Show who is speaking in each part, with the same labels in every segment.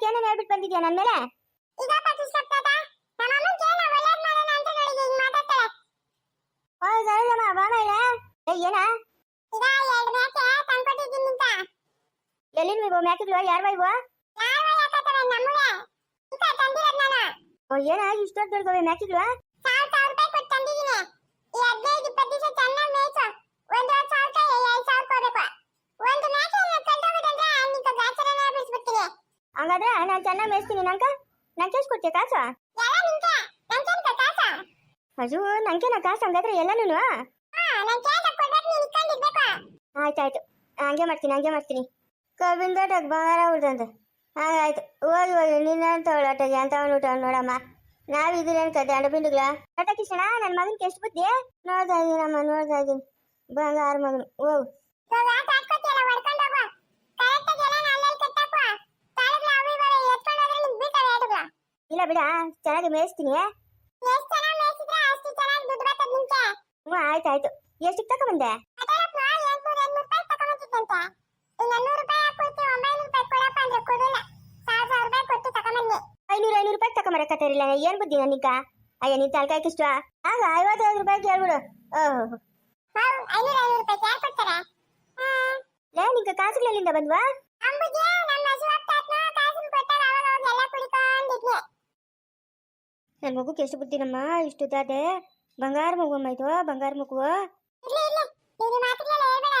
Speaker 1: ಏನೇನು ಹೇಳ್ಬಿಟ್ಟು ಬಂದಿದ್ಯಾ ನನ್ನ ಮೇಲೆ?
Speaker 2: ಈಗ ಪ್ರತಿಷ್ಠಾಪದ ನಮ್ಮ ಅಮ್ಮಂಗೆ ನಾ ಒಳ್ಳೇದ್ ಮಾಡೋಣ ಅಂತ ಹೇಳಿದೆ ಹಿಂಗ್ ಮಾತಾಡ್ತಾಳೆ.
Speaker 1: ಓ ಸರೋಜಮ್ಮ ಬಾ ಮೇಲೆ. ಏ ಏನಾ?
Speaker 2: ಈಗ ಎರಡು ತಂದ್ಕೊಟ್ಟಿದ್ದೀನಿ ಅಂತ
Speaker 1: ಎಲ್ಲಿನ ಇವು ಮ್ಯಾಕಿಗಳು ಯಾರು ಇವು
Speaker 2: ಯಾರು ಯಾಕತ್ತವೆ ನಮ್ಮನೆ ಇಂತ ತಂದಿರೋದ್ ನಾನು.
Speaker 1: ಓ ಏನ? ಇಷ್ಟೊತ್ತು ಮ್ಯಾಕಿಗಳು
Speaker 2: ಸಾವಿರ ಸಾವಿರ ರೂಪಾಯಿ ಕೊಟ್ಟು ತಂದಿದ್ದೀನಿ ಈ ಹದಿನೈದು ಇಪ್ಪತ್ತು ದಿವಸ ಚೆನ್ನಾಗಿ ಮೇಯ್ಸು ಒಂದೂವರೆ ಸಾವಿರ ರೂಪಾಯಿ ಎರಡು ಸಾವಿರ ಕೊಡ್ಬೇಕು ಒಂದು ಮೇಕೆ ಕಳ್ದೋಗ್ಬಿಟ್ಟಂದ್ರೆ ನಿಂಗೆ ಗಾಚರನೇ ಬಿಡಿಸ್ಬಿಡ್ತೀನಿ
Speaker 1: ಹಂಗಾದ್ರೆ ನಾನು ಚೆನ್ನಾಗಿ ಮೇಯಿಸ್ತೀನಿ ನಂಕ ನಂಗೆ ಎಷ್ಟು ಕೊಡ್ತೀಯ ಕಾಸು? ಅಜು ನಂಗೆ ನಾ ಕಾಸು ಹಂಗಾದ್ರೆ ಎಲ್ಲನೂ ಆಯ್ತಾಯ್ತು. ಹಂಗೆ ಮಾಡ್ತೀನಿ ಹಂಗೆ ಮಾಡ್ತೀನಿ. ಕಬ್ಬಿನ ತೋಟಕ್ಕೆ ಬಂಗಾರ ಉಳ್ದಂತೆ. ಹಾಗಾಯ್ತು. ಹೋಗಿ ಹೋಗಿ ನಿನ್ನ ತೊಗೊಳೋಟಗೆ ಅಂತ ಊಟ ನೋಡಮ್ಮ. ನಾವಿದ್ರೇನು ಕತೆ ಅಂಡಬಿಂಡುಗಳ ಕಿಶಣ ನನ್ನ ಮಗನಿಗೆ ಎಷ್ಟು ಬುದ್ಧಿ? ನೋಡ್ತಾ ಇದ್ದೀನಮ್ಮ ನೋಡ್ತಾ ಇದ್ದೀನಿ ಬಂಗಾರ ಮಗನು. ಹೋಗು
Speaker 2: ಇವಾಗ ಕಾಟ್ಕೊತಿಯಲ್ಲ ಹೊಡ್ಕೊಂಡು ಹೋಗು ಕರೆಕ್ಟಾಗಿ ಎಲ್ಲ ಅಲ್ಲಲ್ಲಿ ಕಟ್ಟಾಕು ತಾಳಗಳು ಅವು ಇವಾಗ ಎತ್ಕೊಂಡು ಹೋದ್ರೆ ನಿಂಗೆ ಬೀಳ್ತವೆ ಏಡುಗಳು
Speaker 1: ಇಲ್ಲ ಬಿಡ ಚೆನ್ನಾಗಿ ಮೇಯಿಸ್ತೀನಿ
Speaker 2: ಎಷ್ಟು ಚೆನ್ನಾಗಿ ಮೇಯಿಸಿದ್ರೆ ಅಷ್ಟು ಚೆನ್ನಾಗಿ ದುಡ್ಡು ಬರ್ತದೆ ನಿಂಗೆ
Speaker 1: ಹ್ಞೂ ಆಯ್ತಾಯ್ತು ಎಷ್ಟಕ್ಕೆ ತಗೊಂಬಂದೆ
Speaker 2: ಅದರಪ್ಪ ಎಂಟ್ನೂರ ಎಂಟ್ನೂರು ರೂಪಾಯಿ ತಗೊಂಬಂದಿದ್ದಂತೆ ಇನ್ನು ನೂರು ರೂಪಾಯಿ ಹಾಕೊಡ್ತೀವಿ ಒಂಬೈನೂರು ರೂಪಾಯಿ ಚೆನ್ನಾಗಿ ಮೇಯಿಸ್ತೀನಿ ಕೊಡಲ್ಲ. ಸಾವಿರ ಸಾವಿರ ರೂಪಾಯಿ ಕೊಟ್ಟು ತಗೊಂಬನ್ನಿ
Speaker 1: ಐನೂರು ಐನೂರು ರೂಪಾಯಿ ತಗೊಂಬರಕತ್ತಿರಲಿಲ್ಲ ಏನು ಬುದ್ಧಿ ನನಗ ಅಯ್ಯ ನೀನು ತಲೆಕಾಯ್ಕೆ ಇಷ್ಟ ಆಗ ಐವತ್ತೈದು ರೂಪಾಯಿ ಕೇಳ್ಬಿಡು. ಓಹ್. ಲೇ ನಿಂಗೆ ಕಾಸುಗಳೆಲ್ಲಿಂದ ಬಂದ್ವಾ? ನನ್ನ ಮಗುಗೆ ಎಷ್ಟು ಬುದ್ಧಿನಮ್ಮ ಇಷ್ಟು ದಾದೆ ಬಂಗಾರ ಮಗು ಅಮ್ಮ ಇದು ಬಂಗಾರ ಮಗು.
Speaker 2: ಇರ್ಲಿ ಇರ್ಲಿ. ನೀನು ಮಾತುಗಳೆಲ್ಲ ಹೇಳ್ಬೇಡ.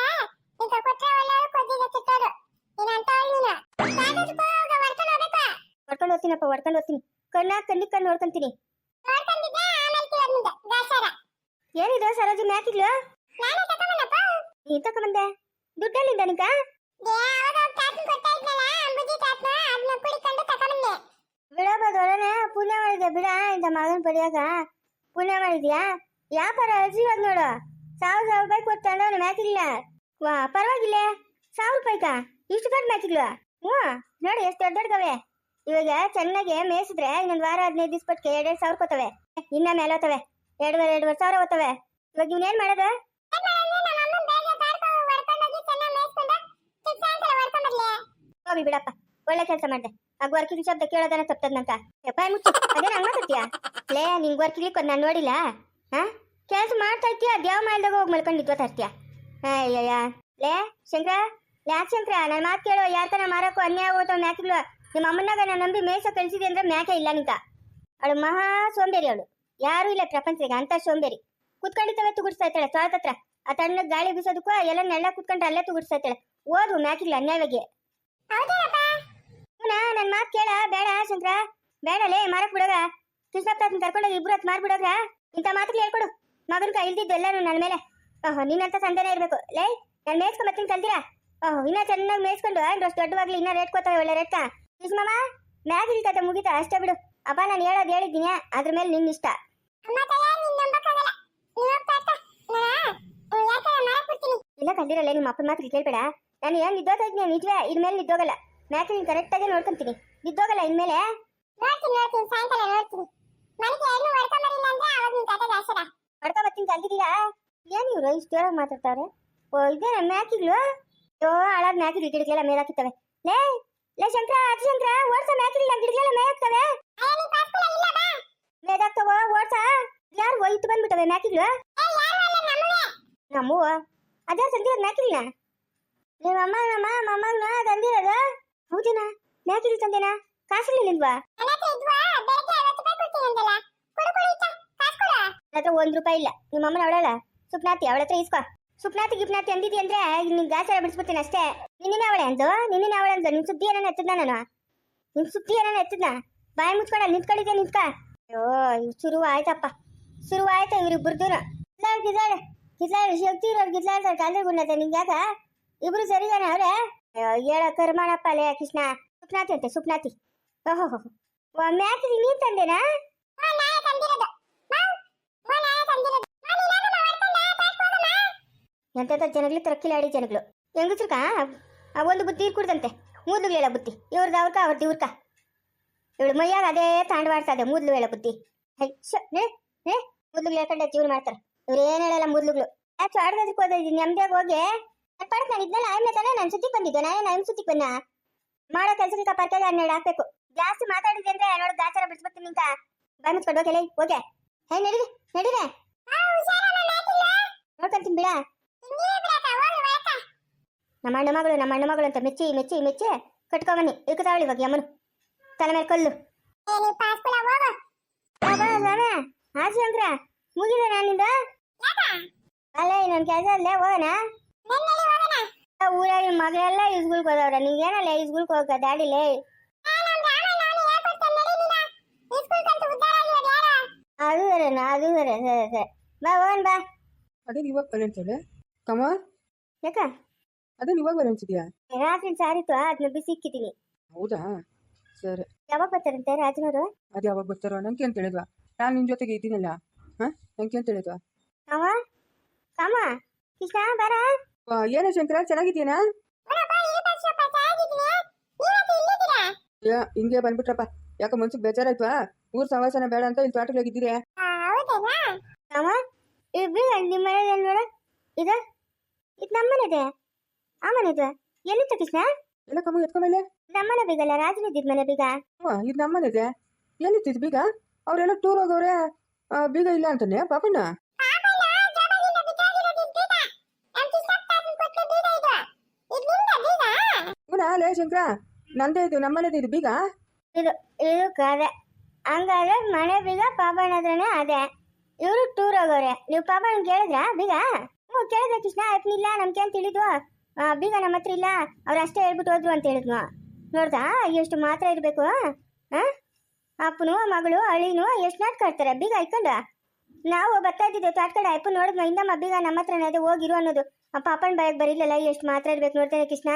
Speaker 2: ಇಂತ ಕೊಟ್ರೆ ಒಳ್ಳೆಯವರು ಕೊದ್ದಿಗೆ ಚಿಕ್ಕವರು ನೀನು ಅಂತವಳು ನೀನು. ಕಾಗದ ಹೋಗ ಹೊಡ್ಕೊಂಡು
Speaker 1: ಹೋಗ್ತೀನಪ್ಪ ಹೊಡ್ಕೊಂಡು ಹೋಗ್ತೀನಿ. ಕಣ್ಣ ಕಣ್ಣಿ ಕಣ್ಣು ನೋಡ್ಕೊಂತೀನಿ ಏನಿದು ಸರೋಜಿ ಮ್ಯಾಕಿದ್ಲು
Speaker 2: ನಾನೇ
Speaker 1: ತಗೊಂಬಂದೆ? ದುಡ್ಡಲ್ಲಿಂದ ನಿಂಕ
Speaker 2: ದೇ ಅವಾಗ ಅವ್ರ್ ತಾತನ್ ಕೊಡ್ತಾ ಇದ್ನಲ್ಲ ಅಂಬುಜಿ ತಾತನ ಅದನ್ನ ಕುಡಿಕೊಂಡು ತಗೊಂಬಂದೆ
Speaker 1: ಬಿಡಪ್ಪ ದೊಡನೆ ಪುಣ್ಯ ಮಾಡಿದೆ ಇಂಥ ಮಗನ ಪಡಿಯಾಕ ಪುಣ್ಯ ಮಾಡಿದ್ಯಾ? ವ್ಯಾಪಾರ ಅರ್ಜಿರೋದು ನೋಡು. ಸಾವಿರ ಸಾವಿರ ರೂಪಾಯಿ ಕೊಟ್ಟು ಅವ್ನು ಮ್ಯಾಕಿಲ್ಲ ವಾ ಪರವಾಗಿಲ್ಲ. ಸಾವಿರ ರೂಪಾಯಿಕ? ಇಷ್ಟು ದೊಡ್ಡ ಮ್ಯಾಕಿಲ್ಲ ಹ್ಞೂ. ನೋಡಿ ಎಷ್ಟು ದೊಡ್ಡ ದೊಡ್ಡಗವೆ ಇವಾಗ ಚೆನ್ನಾಗಿ ಮೇಯಿಸಿದ್ರೆ ಇನ್ನೊಂದು ವಾರ ಹದಿನೈದು ದಿವಸ ಪಟ್ಕೆ ಎರಡೆರಡು ಸಾವಿರ ಕೊತ್ತವೆ. ಇನ್ನ ಮೇಲೆ ಹೋತವೆ. ಎರಡುವರೆ ಎರಡುವರೆ ಸಾವಿರ ಹೋತವೆ. ಇವಾಗ ಇವನೇನ್ ಮಾಡೋದು? ಹೋಗಿ ಬಿಡಪ್ಪ. ಒಳ್ಳೆ ಕೆಲಸ ಮಾಡ್ದೆ. ಆಗ ವರ್ಕಿಂಗ್ ಶಬ್ದ ಕೇಳೋದನ್ನ ತಪ್ಪದ ನಂಕ ಯಪ್ಪ ಮುಚ್ಚು? ಅದೇನ ಲೇ ನಿಂಗೆ ನಾನು ನೋಡಿಲ್ಲ. ಹಾ? ಕೆಲಸ ಮಾಡ್ತಾ ಇರ್ತೀಯ? ದೇವ್ ಮಾಡ್ದಾಗ ಹೋಗಿ ಮಲ್ಕೊಂಡಿದ್ವ ತರ್ತೀಯ ಅಯ್ಯಯ್ಯ. ಲೇ, ಶಂಕರ? ಯಾಕೆ ಶಂಕರ ನನ್ನ ಮಾತು ಕೇಳೋ. ಯಾರ್ತಾನ ಮಾರಕ್ಕೂ ಅನ್ಯಾಯ ಹೋಗ್ತಾವ ಮ್ಯಾಕಿಲ್ವ ನಿಮ್ಮ ಅಮ್ಮನಾಗ ನಾನು ನಂಬಿ ಮೇಸ ಕಳಿಸಿದೆ ಅಂದ್ರೆ ಮ್ಯಾಕೆ ಇಲ್ಲ ನಿಂಕ ಅವಳು ಮಹಾ ಸೋಂಬೇರಿ ಅವಳು. ಯಾರೂ ಇಲ್ಲ ಪ್ರಪಂಚದಾಗ, ಅಂತ ಸೋಂಬೇರಿ. ಕುತ್ಕೊಂಡಿದ್ದಾವೆ ತುಗುಡ್ಸ್ತಾ ಇರ್ತಾಳೆ ಸ್ವಾತ ಹತ್ರ. ಆ ತಣ್ಣಗೆ ಗಾಳಿ ಬೀಸೋದಕ್ಕೂ ಎಲ್ಲ ನೆಲ್ಲ ಕುತ್ಕೊಂಡು ಅಲ್ಲೇ ತುಗುಡ್ಸ್ತಾ ಇರ್ತಾಳೆ ಓದು ಮ್ಯಾಕಿಲ್ಲ ಅನ್ಯಾಯವಾಗಿ. ಅವನ ನನ್ನ ಮಾತು ಕೇಳ ಬೇಡ ಶಂಕರ. ಬೇಡ ಲೇ ಮಾರಕ್ ಬಿಡೋಗ ಕೃಷ್ಣಪ್ಪ ಕರ್ಕೊಂಡೋಗಿ ಇಬ್ರು ಹತ್ ಮಾರ್ಬಿಡೋಗ ಇಂಥ ಮಾತುಗಳು ಹೇಳ್ಕೊಡು. ಮಗನ ಕೈ ಇಲ್ದಿದ್ದು ಎಲ್ಲರೂ ನನ್ನ ಮೇಲೆ. ಓಹೋ ನಿನ್ನಂತ ಸಂದೇನ ಇರಬೇಕು. ಲೇ ನಾನು ಮೇಯ್ಸ್ಕೊಂಡ್ ಬರ್ತೀನಿ ಕಲ್ತೀರಾ ಓಹೋ ಇನ್ನ ಚೆನ್ನಾಗಿ ಮೇಯ್ಸ್ಕೊಂಡು ಅಷ್ಟು ದೊಡ್ಡವಾಗ್ಲಿ ಇನ್ನ ರೇಟ್ ಕೊಡ್ತಾವೆ ಒಳ್ಳೆ ರೇಟ್ಕ? ಕೃಷ್ಣಮ್ಮ ಮ್ಯಾಗ್ ಕತೆ ಮುಗಿತಾ ಅಷ್ಟೇ ಬಿಡು. ಅಪ್ಪ ನಾನು ಹೇಳೋದು ಹೇಳಿದ್ದೀನಿ ಅದ್ರ ಮೇಲೆ ನಿನ್ನ ಇಷ್ಟ. ಇಲ್ಲ ಕಲ್ದಿರಲ್ಲ ನಿಮ್ಮ ಅಪ್ಪನ ಮಾತು ಕೇಳ್ಬೇಡ. ನಾನು ಏನ್ ನಿದ್ದೋತಾ ಇದ್ದೀನಿ ನಿಜವೇ ಇನ್ಮೇಲೆ ನಿದ್ದೋಗಲ್ಲ. ನೀನು ಕರೆಕ್ಟಾಗಿ ನೋಡ್ಕೊಂತೀನಿ. ಬಿದ್ದೋಗಲ್ಲ ಇನ್ಮೇಲೆ.
Speaker 2: ನೋಡ್ತೀನಿ ನೋಡ್ತೀನಿ ಸಾಯಂಕಾಲ ನೋಡ್ತೀನಿ. ನನಗೆ ಏನು ಹೊಡ್ಕೊಂಬರಿಲ್ಲ ಅಂದ್ರೆ ಅವಾಗ ನಿನ್ ಕತೆ ದಾಸರ
Speaker 1: ಹೊಡ್ಕೊ ಬರ್ತೀನಿ ಕಲ್ತಿದ್ದೀರಾ ಏನು ಇವ್ರು ಇಷ್ಟು ಜೋರಾಗಿ ಮಾತಾಡ್ತಾವ್ರೆ? ಓ ಇದೇನ ಮ್ಯಾಕಿಗಳು ಅಯ್ಯೋ ಹಾಳಾದ ಮ್ಯಾಕಿಗಳು ಗಿಡಗಳೆಲ್ಲ ಮೇಲಾಕಿತ್ತವೆ ಲೇ ಲೇ ಶಂಕರ ಅತಿ ಶಂಕರ ಓಡ್ಸ ಮ್ಯಾಕಿಗಳು ಗಿಡಗಳೆಲ್ಲ ಮೇಲಾಕ್ತವೆ. ಮೇದಾಗ್ತವ ಓಡ್ಸ. ಯಾರು ಒಯ್ತು ಬಂದ್ಬಿಟ್ಟವೆ
Speaker 2: ನಮ್ಮನೆ
Speaker 1: ನಮ್ಮವ್ವ? ಅದ್ಯಾರು ತಂದಿರೋದು ಮ್ಯಾಕಿಲ್ನ ನಿಮ್ಮ ಅಮ್ಮ ನಮ್ಮ ಮೊಮ್ಮಗನ ತಂದಿರೋದು? ಹೌದೇನಾ? ಮ್ಯಾಕಿಲ್ ತಂದೆನಾ? ಕಾಸುಗಳಿಲ್ವಾ
Speaker 2: ಹತ್ರ
Speaker 1: ಒಂದ್ ರೂಪಾಯಿ ಇಲ್ಲ. ನಿಮ್ಮ ಅಮ್ಮನ ಅವಳಲ್ಲ? ಸುಪ್ನಾತಿ ಅವಳ ಹತ್ರ ಇಸ್ಕೋ. ಸುಪ್ನಾತಿ ಗಿಪ್ನಾತಿ ಅಂದಿದ್ದಿ ಅಂದ್ರೆ ನಿನ್ ಗಾಸರ ಬಿಡಿಸ್ಬಿಡ್ತೀನಿ ಅಷ್ಟೇ. ನಿನ್ನಿನ ಅವಳೆ ಅಂದು ನಿನ್ನಿನ ಅವಳೆ ಅಂದು ನಿನ್ ಸುದ್ದಿ ಏನಾನ ಎತ್ತದ್ನ ನಾನು? ನಿನ್ ಸುದ್ದಿ ಏನಾನ ಎತ್ತದ್ನ? ಬಾಯಿ ಮುಚ್ಕೊಂಡ ನಿಂತ್ಕೊಂಡಿದ್ದೆ ನಿಂತ್ಕ? ಅಯ್ಯೋ ಇವ್ ಶುರು ಆಯ್ತಪ್ಪ. ಶುರು ಆಯ್ತು ಇವ್ರಿಬ್ರದ್ದು ಗಿದ್ಲಾಡ್ ಗಿದ್ಲಾಡ್ ಗಿದ್ಲಾಡ್ ಶಕ್ತಿ ಇರೋರು ಗಿದ್ಲಾಡ್ತಾರೆ ಕಾಲೇ ಗುಂಡತೆ ನಿಂಗ್ಯಾಕ? ಇಬ್ರು ಸರಿದಾನೆ ಅವ್ರೆ? ಹೇಳ ಕರ್ಮಣಪ್ಪ ಲೇ ಕೃಷ್ಣ. ಸುಪ್ನಾತಿ ಅಂತೆ ಸುಪ್ನಾತಿ. ಓಹೋ ಒಮ್ಮೆ ನೀನ್ ತಂದೆನಾ?
Speaker 2: ಹಾ ನಾನೇ ತಂದಿರೋದು. ಮಾವ್ ಹಾ ನಾನೇ ತಂದಿರೋದು. ನಾನು ಏನಾದ್ರು ಮಾಡ್ಕೊಂಡ ಕಾಸು ಹೋಗಮ್ಮ
Speaker 1: ಎಂತೆಂಥ ಜನಗಳು ತರಕಿಲಾಡಿ ಜನಗಳು. ಹೆಂಗಸ್ರಕ ಆ ಒಂದು ಬುತ್ತಿ ಕುಡ್ದಂತೆ. ಮೂದ್ಲು ಹೇಳ ಬುತ್ತಿ ಇವ್ರದ್ದು ಅವ್ರಕ ಅವ್ರದ್ದು ಇವ್ರಕ. ಇವಳು ಮೈಯಾಗ ಅದೇ ತಾಂಡವಾಡ್ತದೆ ಮೂದ್ಲು ಹೇಳ ಬುತ್ತಿ ಹೈ ಶ್ ನೇ ನೇ. ಮೂದ್ಲು ಹೇಳ್ಕೊಂಡೆ ಜೀವನ ಮಾಡ್ತಾರೆ. ಇವ್ರು ಏನು ಹೇಳಲ್ಲ ಮೂದ್ಲುಗಳು. ಯಾಕೆ ಆಡ್ದಕ್ಕೆ ಹೋದ ನೆಮ್ಮದಿಯಾಗಿ ಹೋಗಿ. ಪಡಕ್ ನಾನು ಸುತ್ತಿ ಆಯ್ಮೆ ತಾನೇ ನನ್ನ ಸುದ್ದಿಗೆ ಬಂದಿದ್ದು. ನಾನೇ ನಮ್ಮ ಸುದ್ದಿಗೆ ಬನ್ನ ಮಾಡೋ ಕೆಲಸಕ್ಕೆ ಪರ್ಕೆಗೆ ಹನ್ನೆರಡು ಹಾಕ್ಬೇಕು. ಜಾಸ್ತಿ ಮಾತಾಡಿದೆ ಅಂದ್ರೆ ನೋಡು ಗಾಚಾರ ಬಿಡ್ಸ್ಬಿಡ್ತೀನಿ ನಿಂಕ ಬಾಯ್ ಮುಚ್ಕೊಂಡು ಹೋಗಿ ಹೋಗೆ. ಹೇ ನಡೀರಿ ನಡೀರಿ. ನೋಡ್ಕೊಂತೀನಿ ಬಿಡ. ನಮ್ಮ ಅಣ್ಣ ಮಗಳು ನಮ್ಮ ಅಣ್ಣ ಮಗಳು ಅಂತ ಮೆಚ್ಚಿ ಮೆಚ್ಚಿ ಮೆಚ್ಚಿ ಕಟ್ಕೊಂಬನ್ನಿ ಇಳ್ಕೊತಾವಳಿ ಇವಾಗ ಯಮನು. ತಲೆ ಮೇಲೆ ಕಲ್ಲು. ಆಚೆ ಅಂದ್ರ? ಮುಗಿದ ನಾನಿಂದ? ಅಲ್ಲ ಇನ್ನೊಂದು ಕೆಲಸ ಅಲ್ಲೇ ಹೋಗೋಣ. ಊರಾಗ ಮಗಳೆಲ್ಲ ಇಸ್ಗುಳ್ಕ್ ಹೋದವ್ರ. ನೀವೇನಲ್ಲ ಇಸ್ಗುಳ್ಕ್ ಹೋಗ ದಾಡಿಲೇ ಅದು ಸರಿನಾ ಅದು ಸರಿ ಸರಿ ಸರಿ. ಬಾ ಹೋಗೋಣ ಬಾ.
Speaker 3: ಅದೇ ಇವಾಗ ಬರ ಅಂತಾಳೆ ಕಮ್ಮ
Speaker 1: ಯಾಕ?
Speaker 3: ಅದೇ ಇವಾಗ ಬರ
Speaker 1: ರಾತ್ರಿ ಸಾರಿತ್ತು ಅದನ್ನ ಬಿಸಿ ಇಕ್ಕಿದ್ದೀನಿ
Speaker 3: ಹೌದಾ? ಸರಿ.
Speaker 1: ಯಾವಾಗ ಬರ್ತಾರಂತೆ ರಾಜನವರು?
Speaker 3: ಅದು ಯಾವಾಗ ಬರ್ತಾರೋ ನಂಗೆ ಅಂತ ಹೇಳಿದ್ವಾ. ನಾನು ನಿನ್ನ ಜೊತೆಗೆ ಇದ್ದೀನಲ್ಲ ಹಾಂ? ನಂಗೆ ಅಂತ ಹೇಳಿದ್ವಾ?
Speaker 1: ಕಾಮ ಕಾಮ ಕೃಷ್ಣ ಬಾರ?
Speaker 3: ಏನೋ ಶಂಕರ ಚೆನ್ನಾಗಿದ್ದೀನಾ ಹಿಂಗೆ ಬಂದ್ಬಿಟ್ರಪ್ಪ. ಯಾಕ ಮನ್ಸಿಗೆ ಬೇಜಾರಾಯ್ತಾ ಊರ್ ಸವಾಸನ ಬೇಡ ಅಂತ ಇಲ್ಲಿ ತೋಟಗಳಾಗಿದ್ದೀರಿ
Speaker 1: ಇಬ್ರು ನಿಮ್ಮ ನೋಡು. ಇದು ಇದು ನಮ್ಮನೆದೆ. ಆ ಮನೆದು. ಎಲ್ಲಿತ್ತು ಕೃಷ್ಣ?
Speaker 3: ಎಲ್ಲ ಕಮ್ಮ
Speaker 1: ನಮ್ಮನೆ ಬೀಗಲ್ಲ ರಾಜನ ಇದ್ದಿದ್ ಮನೆ ಬೀಗ.
Speaker 3: ಇದು ಎಲ್ಲಿತ್ತಿದ್ ಬೀಗ? ಅವರೆಲ್ಲ ಟೂರ್ ಹೋಗವ್ರೆ ಆ, ಬೀಗ ಇಲ್ಲ ಅಂತಾನೆ ಪಾಪಣ್ಣ? ಹ್ಞೂ ಲೇ ಶಂಕರ? ನಂದೇ ಇದು, ನಮ್ಮನೇದು ಇದು ಬೀಗ?
Speaker 1: ಇದು ಇದು ಕದೆ ಹಂಗಾದ್ರೆ ಮನೆ ಬೀಗ ಪಾಪಣ್ಣ ಹತ್ರನೇ ಅದೇ. ಇವರು ಟೂರ್ ಹೋಗೋರೆ. ನೀವು ಪಾಪಣ್ಣ ಕೇಳಿದ್ರಾ ಬೀಗ? ಹ್ಞೂ ಕೇಳಿದ್ರೆ ಕೃಷ್ಣ. ಇಲ್ಲ ನಮ್ಗೆ ಅಂತ ತಿಳಿದು ಬೀಗ ನಮ್ಮ ಹತ್ರ ಇಲ್ಲ. ಅವ್ರು ಅಷ್ಟೇ ಹೇಳ್ಬಿಟ್ಟು ಹೋದ್ರು ಅಂತ ಹೇಳಿದ್ನು. ನೋಡ್ದಾ? ಎಷ್ಟು ಮಾತ್ರ ಇರಬೇಕು ಹಾಂ ಅಪ್ಪನು, ಮಗಳು, ಅಳಿನು ಎಷ್ಟು ನಾಟ್ ಆಡ್ತಾರೆ? ಬೀಗ ಇಟ್ಕೊಂಡು ನಾವು ಬರ್ತಾ ಇದ್ದಿದ್ದೆ ತಾಟ್ಕಡೆ ಅಪ್ಪ ನೋಡಿದ್ಮ ಇಂದಮ್ಮ ಬೀಗ ನಮ್ಮ ಹತ್ರನೇ ಅದೇ ಹೋಗಿರು ಅನ್ನೋದು. ಪಾಪಣ್ಣ ಬಾಯಕ್ ಬರಿಲ್ಲಲ್ಲ ಎಷ್ಟು ಮಾತ್ರ ಇರ್ಬೇಕು ನೋಡ್ತಾನೆ ಕೃಷ್ಣ.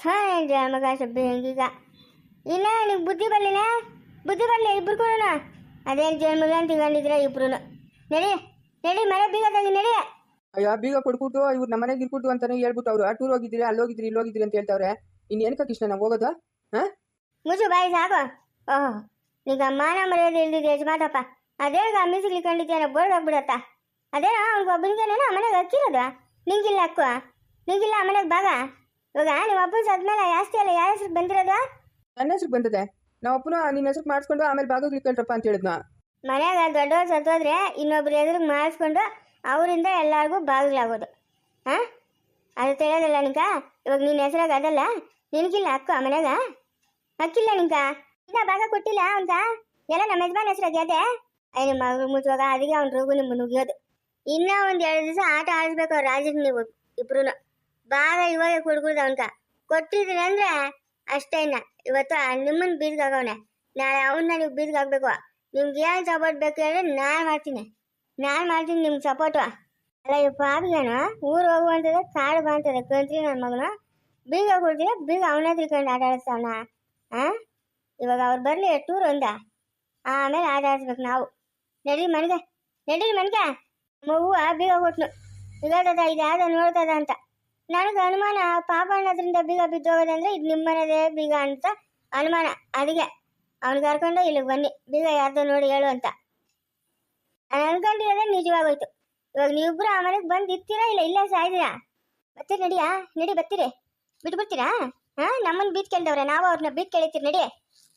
Speaker 1: ಹಾಂ ಮಗ ಈಗ ಇಲ್ಲ ನಿಂಗೆ ಬುದ್ಧಿ ಬರಲಿನ ಬುದ್ಧಿ ಬರಲಿ ಇಬ್ರು ಕೂಡ ಅದೇನು ಜನ್ಮಗ ಅಂತ ತಿಳ್ಕೊಂಡಿದ್ರೆ ಇಬ್ರು ನಡಿ ನಡಿ ಮನೆ ಬೀಗ ತಂಗಿ ನಡಿ.
Speaker 3: ಅಯ್ಯೋ ಬೀಗ ಕೊಡ್ಕೊಟ್ಟು ಇವ್ರು ನಮ್ಮ ಮನೆಗೆ ಇರ್ಬಿಟ್ಟು ಅಂತಾನೆ ಹೇಳ್ಬಿಟ್ಟು ಆ ಟೂರ್ ಹೋಗಿದ್ದೀರಿ ಅಲ್ಲಿ ಹೋಗಿದ್ರಿ ಇಲ್ಲಿ ಹೋಗಿದ್ರಿ ಅಂತ ಹೇಳ್ತಾವ್ರೆ. ಇನ್ನೇನಕ ಕೃಷ್ಣ ನಾವು ಹೋಗೋದು? ಹಾಂ?
Speaker 1: ಮುಜು ಬಾಯಿ ಸಾಕು. ಓಹ್ ಈಗ ಮಾನ ಮರ್ಯಾದೆ ಇಲ್ದಿದೆ ಯಜಮಾನಪ್ಪ. ಅದೇ ಮೀಸಿಗೆ ಕಂಡಿದ್ದೇನೆ ಬೋರ್ಡ್ ಹೋಗ್ಬಿಡತ್ತ. ಅದೇನೋ ಅವ್ನಿಗೆ ಒಬ್ಬನಿಗೇನೇನೋ ಮನೆಗೆ ಅಕ್ಕಿರೋದು ನಿಂಗಿಲ್ಲ ಅಕ್ಕು. ನಿಂಗಿಲ್ಲ ಮನೆಗೆ ಭಾಗ. ಇವಾಗ ನಿಮ್ಮ ಅಪ್ಪನ ಸದ್ಮೇಲೆ ಜಾಸ್ತಿ ಅಲ್ಲ ಯಾರ ಹೆಸರು ಬಂದಿರೋದು?
Speaker 3: ನನ್ನ ಹೆಸ್ರಿಗೆ ಬಂದದೆ. ನಾವು ಅಪ್ಪನ ನಿನ್ನ ಹೆಸ್ರಿಗೆ ಮಾಡಿಸ್ಕೊಂಡು ಆಮೇಲೆ ಭಾಗಕ್ಕೆ ಇಟ್ಕೊಳ್ರಪ್ಪ ಅಂತ ಹೇಳಿದ್ನ.
Speaker 1: ಮನ್ಯಾಗ ದೊಡ್ಡವ್ರು ಸತ್ತೋದ್ರೆ ಇನ್ನೊಬ್ರು ಎದುರಿಗೆ ಮಾಡಿಸ್ಕೊಂಡು ಅವರಿಂದ ಎಲ್ಲರಿಗೂ ಬಾಗಿಲಾಗೋದು. ಹಾಂ? ಅದು ತಿಳಿಯೋದಿಲ್ಲ ನಿಂಕ ಇವಾಗ ನಿನ್ನ ಹೆಸರಾಗ ಅದಲ್ಲ? ನಿನಗಿಲ್ಲ ಅಕ್ಕು ಆ ಮನ್ಯಾಗ ಅಕ್ಕಿಲ್ಲ ನಿಂಕ ಇನ್ನ ಭಾಗ ಕೊಟ್ಟಿಲ್ಲ ಅಂತ ಎಲ್ಲ ನಮ್ಮ ಯಜಮಾನ್ ಹೆಸರಾಗ ಅದೇ ಅಯ್ಯ ಮಗಳು ಮುಚ್ಚುವಾಗ ಅದಕ್ಕೆ ಅವ್ನ ರೋಗು ನಿಮ್ಮ ನುಗ್ಗಿಯೋದು ಇನ್ನ ಒಂದು ಎರಡು ದಿವಸ ಆಟ ಆಡಿಸ್ಬೇಕು ರಾಜಕ್ಕೆ ನೀವು ಇಬ್ರು ಭಾಗ ಇವಾಗ ಕೊಡ್ಬಿಡ್ದು ಅವನ್ಕ ಕೊಟ್ಟಿದ್ದೀನಿ ಅಂದ್ರೆ ಅಷ್ಟೇ ಇನ್ನ. ಇವತ್ತು ನಿಮ್ಮನ್ನ ಬೀದ್ಗಾಗವನೆ ನಾಳೆ ಅವನ್ನ ನೀವು ಬೀದ್ಗಾಗ್ಬೇಕು ನಿಮ್ಗೆ ಏನು ಸಪೋರ್ಟ್ ಬೇಕು ಹೇಳಿದ್ರೆ ನಾನು ಮಾಡ್ತೀನಿ. ನಾನು ಮಾಡ್ತೀನಿ ನಿಮ್ಗೆ ಸಪೋರ್ಟ್ ಅಲ್ಲ ಈ ಪಾಪಿಗೇನು ಊರು ಹೋಗುವಂಥದ್ದು ಕಾಡು ಬಂತದೆ ಕಂತ್ರಿ ನನ್ನ ಮಗನು. ಬೀಗ ಕೊಡ್ತೀರ ಬೀಗ ಅವನ ತಿಳ್ಕೊಂಡು ಆಟ ಆಡಿಸ್ತಾವನ ಇವಾಗ ಅವ್ರು ಬರಲಿ ಟೂರ್ ಒಂದ. ಆಮೇಲೆ ಆಟ ಆಡಿಸ್ಬೇಕು ನಾವು. ನಡೀರಿ ಮನೆಗೆ. ನಡೀರಿ ಮನೆಗೆ. ಮಗುವ ಬೀಗ ಕೊಟ್ನು. ಇದಾದ ಇದು ಯಾವ್ದು ನೋಡ್ತದ ಅಂತ. ನನಗೆ ಅನುಮಾನ, ಪಾಪ ಅನ್ನೋದ್ರಿಂದ ಬೀಗ ಬಿದ್ದೋಗೋದಂದ್ರೆ ಇದು ನಿಮ್ಮ ಮನೆದೇ ಬೀಗ ಅಂತ ಅನುಮಾನ. ಅದಕ್ಕೆ ಅವ್ನಿಗೆ ಕರ್ಕೊಂಡು ಇಲ್ಲಿಗೆ ಬನ್ನಿ. ಬೀಗ ಯಾರ್ದೋ ನೋಡಿ ಹೇಳು ಅಂತ. ನಾನು ಅನ್ಕೊಂಡಿರೋದೇ ನಿಜವಾಗೋಯ್ತು. ಇವಾಗ ನೀವಿಬ್ರು ಆ ಮನೆಗೆ ಬಂದು ಇರ್ತೀರಾ ಇಲ್ಲ ಇಲ್ಲೇ ಮತ್ತೆ ಬರ್ತೀರಿ ನಡಿಯಾ? ನಡಿ ಬರ್ತೀರಿ ಬಿಟ್ಬಿಡ್ತೀರಾ? ಹಾ ನಮ್ಮನ್ನ ಬೀತ್ ಕೇಳ್ದವ್ರೆ ನಾವು ಅವ್ರನ್ನ ಬೀತ್ ಕೇಳಿತೀರಿ ನಡಿ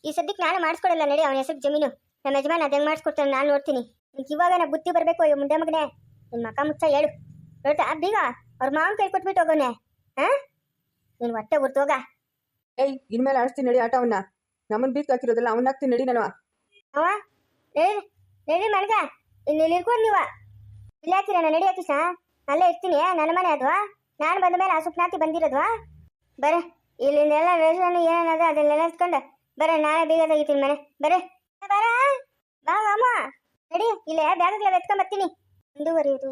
Speaker 1: ಈ ಸದ್ಯಕ್ಕೆ ನಾನು ಮಾಡಿಸ್ಕೊಡಲ್ಲ ನಡಿ ಅವನ ಹೆಸರು ಜಮೀನು. ನಮ್ಮ ಯಜಮಾನ್ ಅದಂಗೆ ಮಾಡಿಸ್ಕೊಡ್ತಾನೆ, ನಾನು ನೋಡ್ತೀನಿ. ಇವಾಗ ನಾ ಬುದ್ಧಿ ಬರಬೇಕು ಮುಂದೆ ಮಗನೇ. ನಿಮ್ಮ ಮಕ ಮುಚ್ಚ, ಹೇಳು. ನೋಡ್ತಾ ಬೀಗ ಅವ್ರ ಮಾವನ್ ಕೈ ಕೊಟ್ಬಿಟ್ಟು ಹೋಗೋನೆ. ಹಾ? ನೀನು ಹೊಟ್ಟೆ ಹೋಗ.
Speaker 3: ಏಯ್ ಇನ್ಮೇಲೆ ಆಡಿಸ್ತೀನಿ ನಡಿ ಆಟವನ್ನ. ನಮ್ಮನ್ ಬೀತ್ ಹಾಕಿರೋದಲ್ಲ ಅವನ್ನ ಹಾಕ್ತೀನಿ ನಡಿ ನಾನು.
Speaker 1: ಅವ ಹೇಳಿ ಮನ್ಗ ಇನ್ನು ಇಲ್ಲಿ ಇರ್ಕೊಂಡು ನೀವ. ಇಲ್ಲ ಹಾಕಿರ ನಾನು ನಡಿ ಹಾಕಿಸ ಅಲ್ಲೇ ಇರ್ತೀನಿ ನನ್ನ ಮನೆ ಅದ್ವಾ ನಾನು ಬಂದ ಮೇಲೆ ಆ ಸುಪ್ನಾತಿ ಬಂದಿರೋದ್ವಾ ಬರ ಇಲ್ಲಿಂದೆಲ್ಲ ರೇಷನ್ ಏನದ ಅದನ್ನೆಲ್ಲ ಎತ್ಕೊಂಡು ಬರ ನಾಳೆ ಬೇಗ ತೆಗಿತೀನಿ ಮನೆ. ಬರೇ ಬರ ಬಾ ಅಮ್ಮ. ನಡಿ ಇಲ್ಲೇ ಬ್ಯಾಗ್ಗಳ ಎತ್ಕೊಂಡ್ ಬರ್ತೀನಿ. ಮುಂದುವರಿಯೋದು